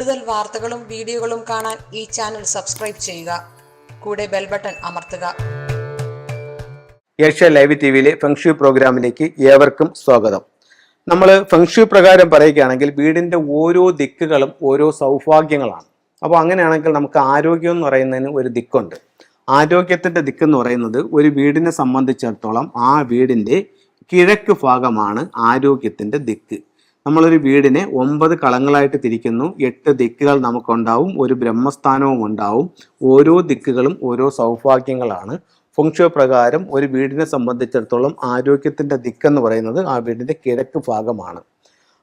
കൂടുതൽ വാർത്തകളും വീഡിയോകളും കാണാൻ ഈ ചാനൽ സബ്സ്ക്രൈബ് ചെയ്യുക. കൂടെ ബെൽ ബട്ടൺ അമർത്തുക. ഏഷ്യ ലൈവ് ടി വിയിലെ ഫെങ്ഷു പ്രോഗ്രാമിലേക്ക് ഏവർക്കും സ്വാഗതം. നമ്മൾ ഫെങ്ഷു പ്രകാരം പറയുകയാണെങ്കിൽ വീടിന്റെ ഓരോ ദിക്കുകളും ഓരോ സൗഭാഗ്യങ്ങളാണ്. അപ്പോൾ അങ്ങനെയാണെങ്കിൽ നമുക്ക് ആരോഗ്യം എന്ന് പറയുന്നതിന് ഒരു ദിക്കുണ്ട്. ആരോഗ്യത്തിന്റെ ദിക്ക് എന്ന് പറയുന്നത് ഒരു വീടിനെ സംബന്ധിച്ചിടത്തോളം ആ വീടിന്റെ കിഴക്ക് ഭാഗമാണ് ആരോഗ്യത്തിന്റെ ദിക്ക്. നമ്മളൊരു വീടിനെ ഒമ്പത് കളങ്ങളായിട്ട് തിരിക്കുന്നു. എട്ട് ദിക്കുകൾ നമുക്കുണ്ടാവും. ഒരു ബ്രഹ്മസ്ഥാനവും ഉണ്ടാവും. ഓരോ ദിക്കുകളും ഓരോ സൗഭാഗ്യങ്ങളാണ്. ഫുങ്ഷോ പ്രകാരം ഒരു വീടിനെ സംബന്ധിച്ചിടത്തോളം ആരോഗ്യത്തിന്റെ ദിക്കെന്ന് പറയുന്നത് ആ വീടിന്റെ കിഴക്ക് ഭാഗമാണ്.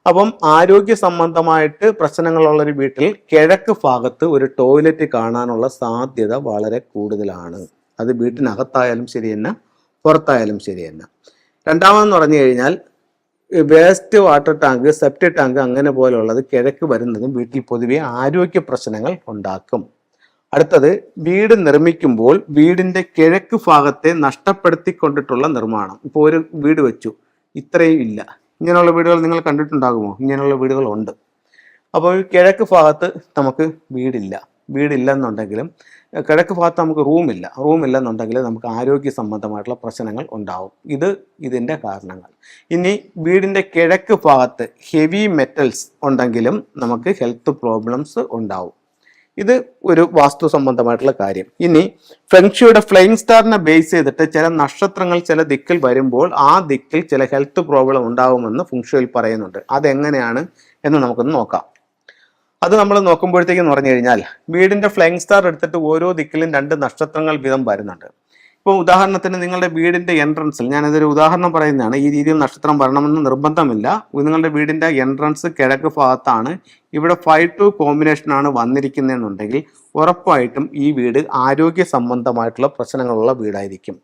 അപ്പം ആരോഗ്യ സംബന്ധമായിട്ട് പ്രശ്നങ്ങളുള്ള ഒരു വീട്ടിൽ കിഴക്ക് ഭാഗത്ത് ഒരു ടോയ്ലറ്റ് കാണാനുള്ള സാധ്യത വളരെ കൂടുതലാണ്. അത് വീട്ടിനകത്തായാലും ശരി തന്നെ പുറത്തായാലും ശരി തന്നെ രണ്ടാമതെന്ന് പറഞ്ഞു കഴിഞ്ഞാൽ waste water tank septic tank അങ്ങനെ പോലെയുള്ളത് കിഴക്ക് വരുന്നതും വീട്ടിൽ പൊതുവെ ആരോഗ്യ പ്രശ്നങ്ങൾ ഉണ്ടാക്കും. അടുത്തത് വീട് നിർമ്മിക്കുമ്പോൾ വീടിന്റെ കിഴക്ക് ഭാഗത്തെ നഷ്ടപ്പെടുത്തിക്കൊണ്ടിട്ടുള്ള നിർമ്മാണം. ഇപ്പോൾ ഒരു വീട് വെച്ചു ഇത്രയും ഇല്ല. ഇങ്ങനെയുള്ള വീടുകൾ നിങ്ങൾ കണ്ടിട്ടുണ്ടാകുമോ? ഇങ്ങനെയുള്ള വീടുകളുണ്ട്. അപ്പോൾ കിഴക്ക് ഭാഗത്ത് നമുക്ക് വീടില്ല. വീടില്ല എന്നുണ്ടെങ്കിലും കിഴക്ക് ഭാഗത്ത് നമുക്ക് റൂമില്ല. റൂമില്ലെന്നുണ്ടെങ്കിൽ നമുക്ക് ആരോഗ്യ സംബന്ധമായിട്ടുള്ള പ്രശ്നങ്ങൾ ഉണ്ടാവും. ഇത് ഇതിന്റെ കാരണങ്ങൾ. ഇനി വീടിന്റെ കിഴക്ക് ഭാഗത്ത് ഹെവി മെറ്റൽസ് ഉണ്ടെങ്കിലും നമുക്ക് ഹെൽത്ത് പ്രോബ്ലംസ് ഉണ്ടാവും. ഇത് ഒരു വാസ്തു സംബന്ധമായിട്ടുള്ള കാര്യം. ഇനി ഫെങ്ഷിയുടെ ഫ്ലൈങ് സ്റ്റാറിനെ ബേസ് ചെയ്തിട്ട് ചില നക്ഷത്രങ്ങൾ ചില ദിക്കിൽ വരുമ്പോൾ ആ ദിക്കിൽ ചില ഹെൽത്ത് പ്രോബ്ലം ഉണ്ടാകുമെന്ന് ഫുങ്ഷുവിൽ പറയുന്നുണ്ട്. അതെങ്ങനെയാണ് എന്ന് നമുക്കൊന്ന് നോക്കാം. അത് നമ്മൾ നോക്കുമ്പോഴത്തേക്കെന്ന് പറഞ്ഞു കഴിഞ്ഞാൽ വീടിന്റെ ഫ്ലൈങ് സ്റ്റാർ എടുത്തിട്ട് ഓരോ ദിക്കിലും രണ്ട് നക്ഷത്രങ്ങൾ വീതം വരുന്നുണ്ട്. ഇപ്പോൾ ഉദാഹരണത്തിന് നിങ്ങളുടെ വീടിന്റെ എൻട്രൻസിൽ ഞാനതൊരു ഉദാഹരണം പറയുന്നതാണ്. ഈ രീതിയിൽ നക്ഷത്രം വരണമെന്ന് നിർബന്ധമില്ല. നിങ്ങളുടെ വീടിന്റെ എൻട്രൻസ് കിഴക്ക് ഭാഗത്താണ്. ഇവിടെ ഫൈവ് ടു കോമ്പിനേഷൻ ആണ് വന്നിരിക്കുന്നതെന്നുണ്ടെങ്കിൽ ഉറപ്പായിട്ടും ഈ വീട് ആരോഗ്യ സംബന്ധമായിട്ടുള്ള പ്രശ്നങ്ങളുള്ള വീടായിരിക്കും.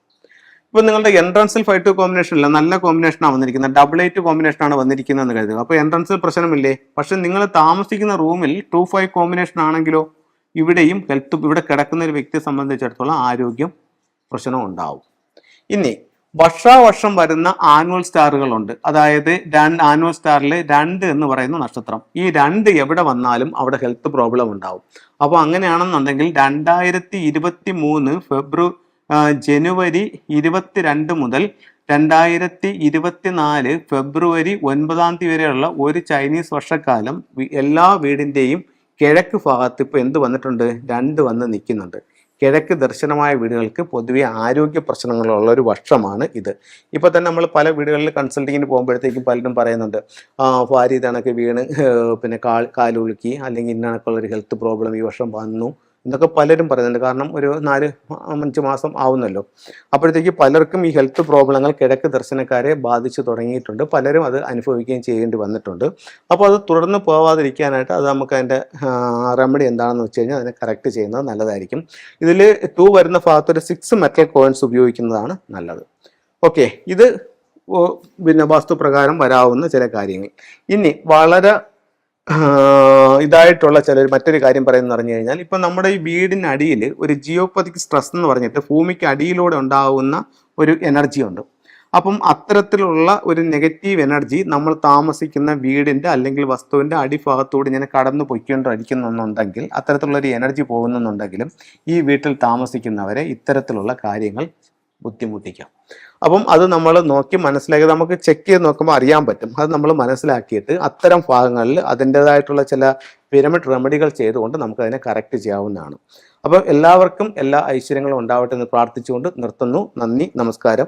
ഇപ്പൊ നിങ്ങളുടെ എൻട്രൻസിൽ ഫൈവ് ടു കോമ്പിനേഷൻ ഇല്ല. നല്ല കോമ്പിനേഷൻ ആണ് വന്നിരിക്കുന്നത്. ഡബിൾ എയ്റ്റ് കോമ്പിനേഷൻ ആണ് വന്നിരിക്കുന്നതെന്ന് കരുതുക. അപ്പോൾ എൻട്രൻസിൽ പ്രശ്നമില്ലേ? പക്ഷെ നിങ്ങൾ താമസിക്കുന്ന റൂമിൽ ടു ഫൈവ് കോമ്പിനേഷൻ ആണെങ്കിലോ ഇവിടെയും ഹെൽത്ത് ഇവിടെ കിടക്കുന്ന ഒരു വ്യക്തിയെ സംബന്ധിച്ചിടത്തോളം ആരോഗ്യം പ്രശ്നം ഉണ്ടാവും. ഇനി വർഷാവർഷം വരുന്ന ആനുവൽ സ്റ്റാറുകളുണ്ട് അതായത് രണ്ട് ആനുവൽ സ്റ്റാറിൽ രണ്ട് എന്ന് പറയുന്ന നക്ഷത്രം. ഈ രണ്ട് എവിടെ വന്നാലും അവിടെ ഹെൽത്ത് പ്രോബ്ലം ഉണ്ടാവും. അപ്പോൾ അങ്ങനെയാണെന്നുണ്ടെങ്കിൽ രണ്ടായിരത്തി ഇരുപത്തി മൂന്ന് ഫെബ്രുവരി ജനുവരി ഇരുപത്തിരണ്ട് മുതൽ രണ്ടായിരത്തി ഇരുപത്തിനാല് ഫെബ്രുവരി ഒൻപതാം തീയതി വരെയുള്ള ഒരു ചൈനീസ് വർഷക്കാലം എല്ലാ വീടിന്റെയും കിഴക്ക് ഭാഗത്ത് ഇപ്പോൾ എന്ത് വന്നിട്ടുണ്ട്? രണ്ട് വന്ന് നിൽക്കുന്നുണ്ട്. കിഴക്ക് ദർശനമായ വീടുകൾക്ക് പൊതുവെ ആരോഗ്യ പ്രശ്നങ്ങളുള്ള ഒരു വർഷമാണ് ഇത്. ഇപ്പോൾ തന്നെ നമ്മൾ പല വീടുകളിൽ കൺസൾട്ടിങ്ങിന് പോകുമ്പോഴത്തേക്കും പലരും പറയുന്നുണ്ട് ഭാര്യ തണക്ക് വീണ് പിന്നെ കാൽ കാലുളുക്കി അല്ലെങ്കിൽ ഇന്നണക്കുള്ളൊരു ഹെൽത്ത് പ്രോബ്ലം ഈ വർഷം വന്നു. എന്നൊക്കെ പലരും പറയുന്നുണ്ട്. കാരണം ഒരു നാല് അഞ്ച് മാസം ആവുന്നല്ലോ. അപ്പോഴത്തേക്ക് പലർക്കും ഈ ഹെൽത്ത് പ്രോബ്ലങ്ങൾ കിഴക്ക് ദർശനക്കാരെ ബാധിച്ചു തുടങ്ങിയിട്ടുണ്ട്. പലരും അത് അനുഭവിക്കുകയും ചെയ്യേണ്ടി വന്നിട്ടുണ്ട്. അപ്പോൾ അത് തുടർന്ന് പോവാതിരിക്കാനായിട്ട് അത് നമുക്ക് അതിന്റെ റെമഡി എന്താണെന്ന് വെച്ച് കഴിഞ്ഞാൽ അതിനെ കറക്റ്റ് ചെയ്യുന്നത് നല്ലതായിരിക്കും. ഇതിൽ ടു വരുന്ന ഭാഗത്ത് ഒരു സിക്സ് മെറ്റൽ കോയിൻസ് ഉപയോഗിക്കുന്നതാണ് നല്ലത്. ഓക്കെ ഇത് പിന്നെ പിന്നെ വാസ്തുപ്രകാരം വരാവുന്ന ചില കാര്യങ്ങൾ. ഇനി വളരെ ഇതായിട്ടുള്ള ചില മറ്റൊരു കാര്യം പറയുന്നത് പറഞ്ഞു കഴിഞ്ഞാൽ ഇപ്പം നമ്മുടെ ഈ വീടിനടിയിൽ ഒരു ജിയോപ്പതിക് സ്ട്രെസ് എന്ന് പറഞ്ഞിട്ട് ഭൂമിക്ക് അടിയിലൂടെ ഉണ്ടാവുന്ന ഒരു എനർജി ഉണ്ട്. അപ്പം അത്തരത്തിലുള്ള ഒരു നെഗറ്റീവ് എനർജി നമ്മൾ താമസിക്കുന്ന വീടിന്റെ അല്ലെങ്കിൽ വസ്തുവിന്റെ അടിഭാഗത്തൂടെ ഇങ്ങനെ കടന്നു പൊയ്ക്കൊണ്ടിരിക്കുന്നുണ്ടെങ്കിൽ അത്തരത്തിലുള്ള ഒരു എനർജി പോകുന്നുണ്ടെങ്കിലും ഈ വീട്ടിൽ താമസിക്കുന്നവരെ ഇത്തരത്തിലുള്ള കാര്യങ്ങൾ ബുദ്ധിമുട്ടിക്കാം. അപ്പം അത് നമ്മൾ നോക്കി മനസ്സിലാക്കി നമുക്ക് ചെക്ക് ചെയ്ത് നോക്കുമ്പോൾ അറിയാൻ പറ്റും. അത് നമ്മൾ മനസ്സിലാക്കിയിട്ട് അത്തരം ഭാഗങ്ങളിൽ അതിന്റെതായിട്ടുള്ള ചില പിരമിഡ് റെമഡികൾ ചെയ്തുകൊണ്ട് നമുക്കതിനെ കറക്റ്റ് ചെയ്യാവുന്നതാണ്. അപ്പോൾ എല്ലാവർക്കും എല്ലാ ഐശ്വര്യങ്ങളും ഉണ്ടാവട്ടെ എന്ന് പ്രാർത്ഥിച്ചുകൊണ്ട് നിർത്തുന്നു. നന്ദി നമസ്കാരം.